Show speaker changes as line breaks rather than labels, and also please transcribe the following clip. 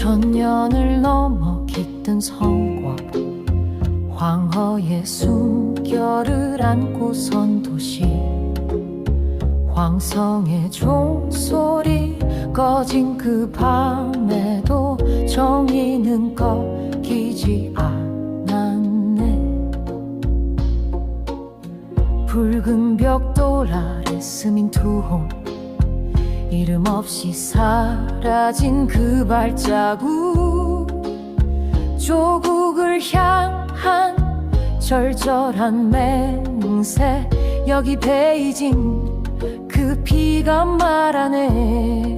천년을 넘어 깃든 성곽 황허의 숨결을 안고 선 도시 황성의 종소리 꺼진 그 밤에도 정의는 꺾이지 않았네. 붉은 벽돌 아래 스민 투혼 이름 없이 사라진 그 발자국. 조국을 향한 절절한 맹세. 여기 베이징 그 피가 말하네